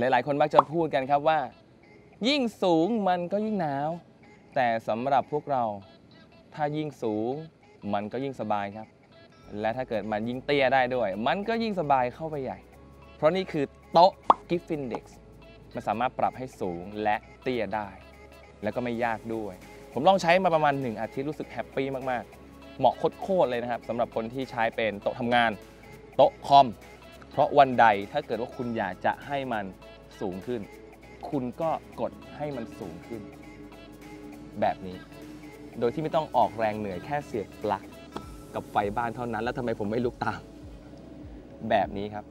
หลาย ๆ คนมักจะพูดกันครับว่า ยิ่งสูงมันก็ยิ่งหนาว แต่สำหรับพวกเรา ถ้ายิ่งสูงมันก็ยิ่งสบายครับ และถ้าเกิดมันยิ่งเตี้ยได้ด้วย มันก็ยิ่งสบายเข้าไปใหญ่ เพราะนี่คือโต๊ะ Gift Index มันสามารถปรับให้สูงและเตี้ยได้ แล้วก็ไม่ยากด้วย ผมลองใช้มาประมาณ 1 อาทิตย์รู้สึกแฮปปี้มาก ๆ เหมาะโคตรๆเลยนะครับสำหรับคนที่ใช้เป็นโต๊ะทำงาน โต๊ะคอมเพราะวันใดถ้าเกิดว่าคุณอยากจะให้มัน สูงขึ้น คุณก็กดให้มันสูงขึ้น แบบนี้ โดยที่ไม่ต้องออกแรงเหนื่อยแค่เสียบปลั๊กกับไฟบ้านเท่านั้น แล้วทำไมผมไม่ลุกตาม แบบนี้ครับ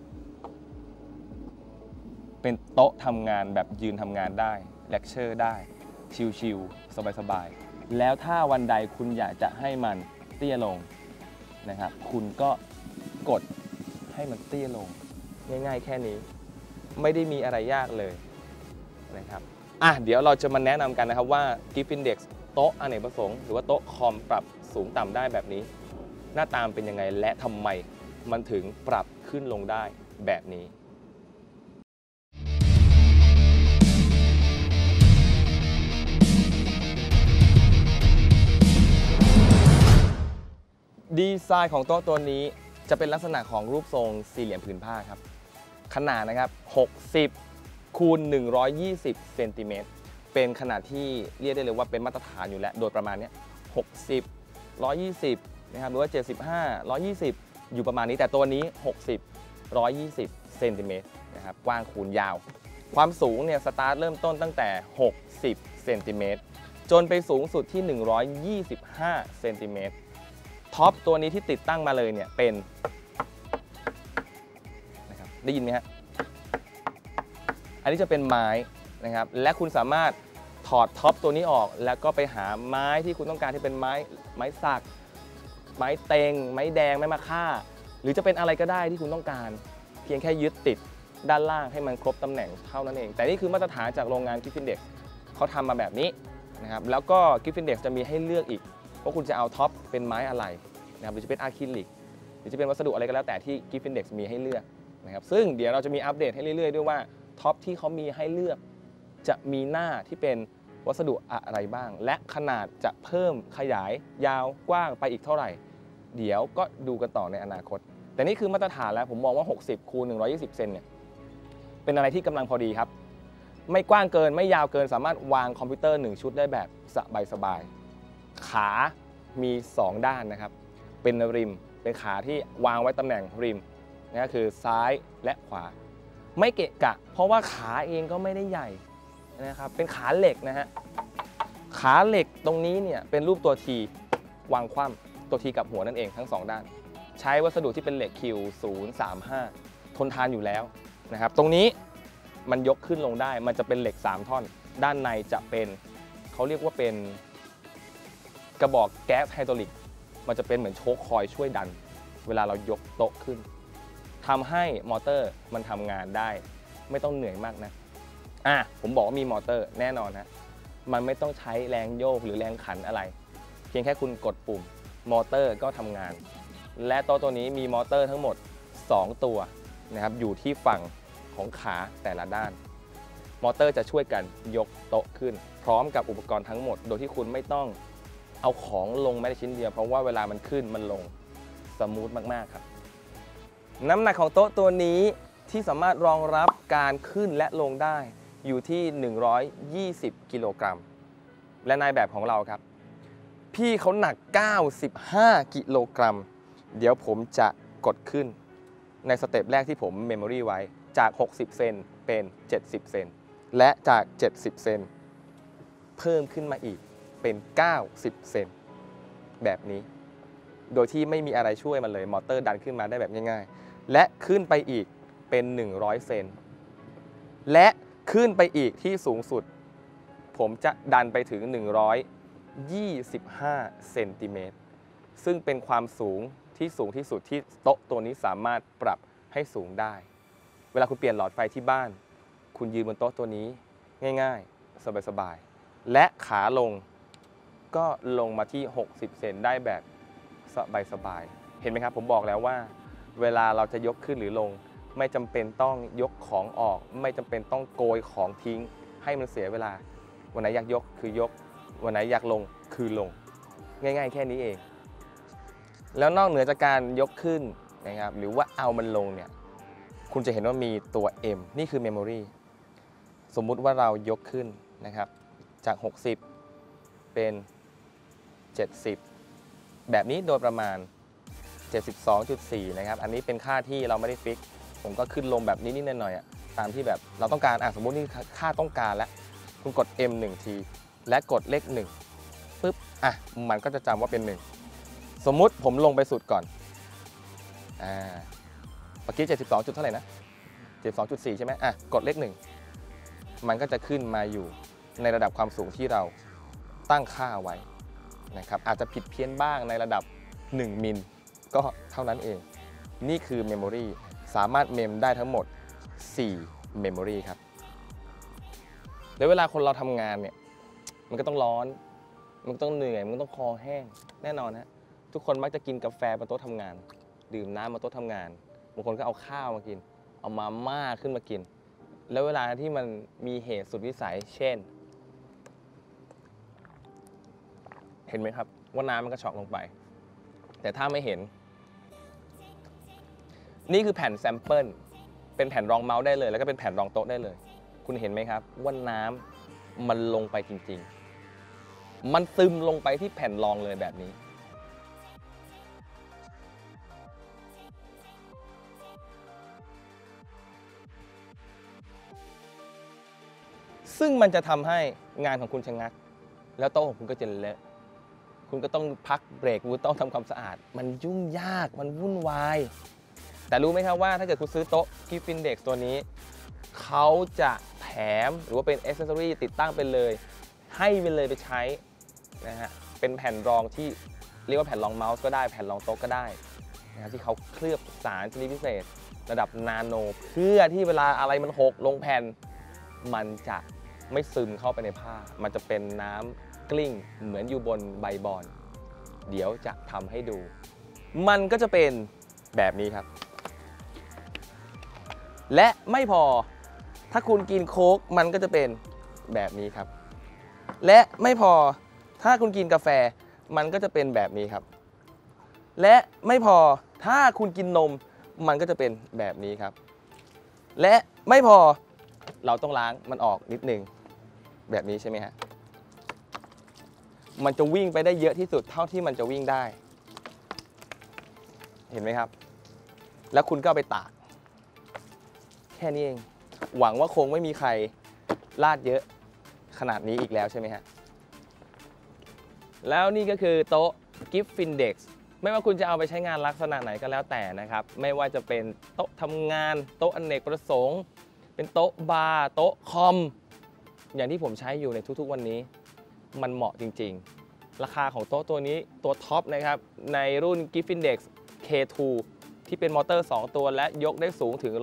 เป็นโต๊ะทำงานแบบยืนทำงานได้เลคเชอร์ได้ ชิลๆสบายๆ แล้วถ้าวันใดคุณอยากจะให้มันเตี้ยลงนะครับ คุณก็กดให้มันเตี้ยลง ง่ายๆ แค่นี้ ไม่ได้มีอะไรยากเลยนะครับอะเดี๋ยวเราจะมาแนะนำกันนะครับว่า Gift Index โต๊ะอเนกประสงค์หรือว่าโต๊ะคอมปรับสูงต่ำได้แบบนี้ หน้าตามเป็นยังไงและทำไมมันถึงปรับขึ้นลงได้แบบนี้ดีไซน์ของโต๊ะตัวนี้จะเป็นลักษณะของรูปทรงสี่เหลี่ยมผืนผ้าครับ ขนาดนะครับ 60คูณ120เซนติเมตรเป็นขนาดที่เรียกได้เลยว่าเป็นมาตรฐานอยู่แล้ว โดยประมาณเนี้ย60 120นะครับหรือว่า 75 120 อยู่ประมาณนี้แต่ตัวนี้ 60 120เซนติเมตรนะครับกว้างคูณยาว ความสูงเนี่ยสตาร์ทเริ่มต้นตั้งแต่ 60เซนติเมตรจนไปสูงสุดที่ 125เซนติเมตรท็อปตัวนี้ที่ติดตั้งมาเลยเนี่ยเป็น ได้ยินไหมฮะอันนี้จะเป็นไม้นะครับ และคุณสามารถถอดท็อปตัวนี้ออก แล้วก็ไปหาไม้ที่คุณต้องการที่เป็นไม้ไม้สัก ไม้เตง ไม้แดง ไม้มะค่า หรือจะเป็นอะไรก็ได้ที่คุณต้องการ เพียงแค่ยึดติดด้านล่างให้มันครบตำแหน่งเท่านั้นเอง แต่นี่คือมาตรฐานจากโรงงานกิฟฟินเด็กเขาทำมาแบบนี้นะครับ แล้วก็กิฟฟินเด็กจะมีให้เลือกอีกว่าคุณจะเอาท็อปเป็นไม้อะไรนะครับ หรือจะเป็นอะคริลิก หรือจะเป็นวัสดุอะไรก็แล้วแต่ที่ Gift Index มีให้เลือก นะครับซึ่งเดี๋ยวเราจะมีอัปเดตให้เรื่อยๆ ด้วยว่าท็อปที่เขามีให้เลือกจะมีหน้าที่เป็นวัสดุอะไรบ้าง และขนาดจะเพิ่มขยายยาวกว้างไปอีกเท่าไหร่ เดี๋ยวก็ดูกันต่อในอนาคต แต่นี่คือมาตรฐานแล้วผมมองว่า 60คูณ120 เซนเนี่ยเป็นอะไรที่กำลังพอดีครับ ไม่กว้างเกินไม่ยาวเกินสามารถวางคอมพิวเตอร์ 1 ชุดได้แบบสบายๆขามี 2 ด้านนะครับ เป็นริม เป็นขาที่วางไว้ตำแหน่งริม นะคือซ้ายและขวา ไม่เกะกะ เพราะว่าขาเองก็ไม่ได้ใหญ่นะครับเป็นขาเหล็กนะฮะขาเหล็กตรงนี้เนี่ยเป็นรูปตัวทีวางคว่ำตัวทีกับหัวนั่นเองทั้ง 2 ด้าน ใช้วัสดุที่เป็นเหล็กคิว035 ทนทานอยู่แล้วนะครับตรงนี้มันยกขึ้นลงได้ มันจะเป็นเหล็ก 3 ท่อน ด้านในจะเป็นเขาเรียกว่าเป็นกระบอกแก๊สไฮดรอลิก มันจะเป็นเหมือนโชคคอยช่วยดัน เวลาเรายกโต๊ะขึ้น ทำให้มอเตอร์มันทำงานได้ ไม่ต้องเหนื่อยมากนะอะผมบอกว่ามีมอเตอร์แน่นอนนะมันไม่ต้องใช้แรงโยกหรือแรงขันอะไร เพียงแค่คุณกดปุ่มมอเตอร์ก็ทำงาน และต๊ะตัวนี้มีมอเตอร์ทั้งหมด 2 ตัวนะครับอยู่ที่ฝั่งของขาแต่ละด้าน มอเตอร์จะช่วยกันยกโต๊ะขึ้น พร้อมกับอุปกรณ์ทั้งหมด โดยที่คุณไม่ต้องเอาของลงแม้แต่ชิ้นเดียว เพราะว่าเวลามันขึ้นมันลงสมูทมาก ๆ ครับ น้ำหนักของโต๊ะตัวนี้ที่สามารถรองรับการขึ้นและลงได้อยู่ที่ 120 กิโลกรัม และนายแบบของเราครับ พี่เขาหนัก 95 กิโลกรัม เดี๋ยวผมจะกดขึ้น ในสเต็ปแรกที่ผมเมมโมรีไว้จาก 60 เซนเป็น 70 เซนและจาก 70 เซนเพิ่มขึ้นมาอีกเป็น 90 เซนแบบนี้ โดยที่ไม่มีอะไรช่วยมันเลย มอเตอร์ดันขึ้นมาได้แบบง่ายๆ และขึ้นไปอีกเป็น 100 เซน และขึ้นไปอีกที่สูงสุด ผมจะดันไปถึง 125 เซนติเมตร ซึ่งเป็นความสูงที่สูงที่สุดที่โต๊ะตัวนี้สามารถปรับให้สูงได้ เวลาคุณเปลี่ยนหลอดไฟที่บ้าน คุณยืนบนโต๊ะตัวนี้ง่ายๆ สบายๆ และขาลงก็ลงมาที่ 60 เซนได้แบบสบายๆ เห็นไหมครับ ผมบอกแล้วว่า เวลาเราจะยกขึ้นหรือลง ไม่จำเป็นต้องยกของออก ไม่จำเป็นต้องโกยของทิ้ง ให้มันเสียเวลา วันไหนอยากยกคือยก วันไหนอยากลงคือลง ง่าย ๆ แค่นี้เอง แล้วนอกเหนือจากการยกขึ้นนะครับหรือว่าเอามันลงเนี่ยคุณจะเห็นว่ามีตัว M นี่คือ Memory สมมุติว่าเรายกขึ้นนะครับ จาก 60 เป็น 70 แบบนี้โดยประมาณ 72.4 นะครับ อันนี้เป็นค่าที่เราไม่ได้ฟิก ผมก็ขึ้นลงแบบนิดๆหน่อยๆอะตามที่แบบเราต้องการ อะสมมุตินี่ค่าต้องการแล้ว คุณกด M 1 ที และกดเลข1ปุ๊บ อะ มันก็จะจำว่าเป็น 1 สมมุติผมลงไปสุดก่อน อ่าเมื่อกี้ 72 จุดเท่าไหร่นะ 72.4 ใช่ไหมอะ กดเลข1มันก็จะขึ้นมาอยู่ในระดับความสูงที่เราตั้งค่าไว้นะครับ อาจจะผิดเพี้ยนบ้างในระดับ 1 มิล ก็เท่านั้นเอง นี่คือ Memory สามารถเมมได้ทั้งหมด4 Memory ครับแล้วเวลาคนเราทำงานเนี่ย มันก็ต้องร้อน มันก็ต้องเหนื่อย มันก็ต้องคอแห้ง แน่นอนฮะทุกคนมักจะกินกาแฟบนโต๊ะทำงาน ดื่มน้ำบนโต๊ะทำงานบางคนก็เอาข้าวมากิน เอามาม่าขึ้นมากิน แล้วเวลาที่มันมีเหตุสุดวิสัย เช่น เห็นไหมครับ ว่าน้ำมันก็ช็อกลงไป แต่ถ้าไม่เห็น นี่คือแผ่นแซมเปิลเป็นแผ่นรองเมาส์ได้เลย แล้วก็เป็นแผ่นรองโต๊ะได้เลย คุณเห็นไหมครับว่าน้ำมันลงไปจริง ๆ มันซึมลงไปที่แผ่นรองเลยแบบนี้ ซึ่งมันจะทำให้งานของคุณชะงัก แล้วโต๊ะของคุณก็จะเละคุณก็ต้องพักเบรกคุณต้องทำความสะอาด มันยุ่งยากมันวุ่นวาย แต่รู้ไหมครับว่าถ้าเกิดคุณซื้อโต๊ะกิฟฟินเด็กตัวนี้ เขาจะแถมหรือว่าเป็นอ c เซสซอรีติดตั้งไปเลย ให้ไปเลยไปใช้นะฮะเป็นแผ่นรองที่เรียกว่าแผ่นรองเมาส์ก็ได้แผ่นรองโต๊ะก็ได้นะครับที่เขาเคลือบสารชนิดพิเศษ ระดับนาโน เพื่อที่เวลาอะไรมันหกลงแผ่น มันจะไม่ซึมเข้าไปในผ้า มันจะเป็นน้ำกลิ้งเหมือนอยู่บนใบบอนเดี๋ยวจะทำให้ดู มันก็จะเป็นแบบนี้ครับ และไม่พอถ้าคุณกินโค้กมันก็จะเป็นแบบนี้ครับ และไม่พอถ้าคุณกินกาแฟมันก็จะเป็นแบบนี้ครับ และไม่พอถ้าคุณกินนมมันก็จะเป็นแบบนี้ครับ และไม่พอเราต้องล้างมันออกนิดนึง แบบนี้ใช่ไหมฮะมันจะวิ่งไปได้เยอะที่สุดเท่าที่มันจะวิ่งได้ เห็นไหมครับ แล้วคุณก็ไปตาก แค่นี้เอง หวังว่าคงไม่มีใครลาดเยอะขนาดนี้อีกแล้วใช่ไหมฮะ แล้วนี่ก็คือโต๊ะ Gift Findex ไม่ว่าคุณจะเอาไปใช้งานลักษณะไหนก็แล้วแต่นะครับ ไม่ว่าจะเป็นโต๊ะทำงาน โต๊ะอเนกประสงค์ เป็นโต๊ะบาร์โต๊ะคอม อย่างที่ผมใช้อยู่ในทุกๆวันนี้ มันเหมาะจริงๆ ราคาของโต๊ะตัวนี้ตัวท็อปนะครับ ในรุ่น Gift Index K2 ที่เป็นมอเตอร์ 2 ตัวและยกได้สูงถึง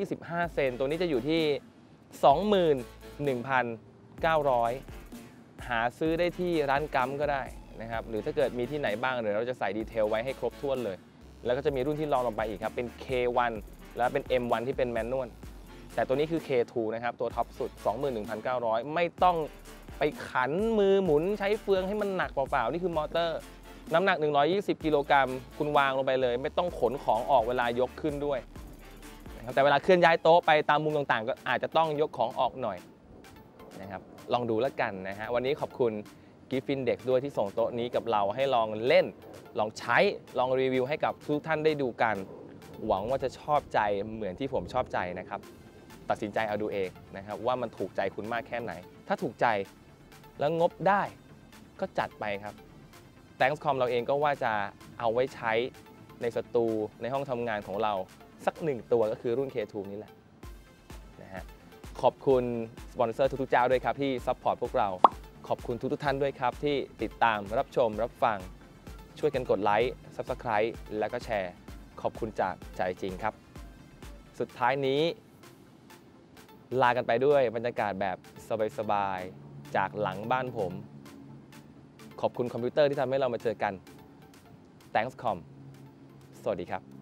125 เซน ตัวนี้จะอยู่ที่ 21,900 หาซื้อได้ที่ร้านกัมก็ได้นะครับ หรือถ้าเกิดมีที่ไหนบ้างเดี๋ยวเราจะใส่ดีเทลไว้ให้ครบถ้วนเลย แล้วก็จะมีรุ่นที่รองลงไปอีกครับ เป็น K1 แล้วเป็น M1 ที่เป็นแมนนวล แต่ตัวนี้คือ K2 นะครับ ตัวท็อปสุด 21,900 ไม่ต้องไปขันมือหมุนใช้เฟืองให้มันหนักเปล่าๆ นี่คือมอเตอร์ น้ำหนัก 120 กิโลกรัมคุณวางลงไปเลย ไม่ต้องขนของออกเวลายกขึ้นด้วยนะครับแต่เวลาเคลื่อนย้ายโต๊ะไปตามมุมต่างๆ ก็อาจจะต้องยกของออกหน่อยนะครับลองดูแล้วกันนะฮะวันนี้ขอบคุณกิฟฟินเด็กด้วยที่ส่งโต๊ะนี้กับเราให้ลองเล่น ลองใช้ลองรีวิวให้กับทุกท่านได้ดูกัน หวังว่าจะชอบใจเหมือนที่ผมชอบใจนะครับ ตัดสินใจเอาดูเองนะครับว่ามันถูกใจคุณมากแค่ไหน ถ้าถูกใจแล้วงบได้ก็จัดไปครับ t a n k s c o m เราเองก็ว่าจะเอาไว้ใช้ในสตูในห้องทำงานของเราสักหนึ่งตัวก็คือรุ่น K2 นี่แหละนะฮะขอบคุณสปอนเซอร์ทุกๆเจ้าด้วยครับที่ซัพพอร์ตพวกเรา ขอบคุณทุกๆท่านด้วยครับที่ติดตามรับชมรับฟัง ช่วยกันกดไลค์ Subscribe แล้วก็แชร์ ขอบคุณจากใจจริงครับ สุดท้ายนี้ ลากันไปด้วยบรรยากาศแบบสบายๆ จากหลังบ้านผม ขอบคุณคอมพิวเตอร์ที่ทำให้เรามาเจอกัน Thanks com สวัสดีครับ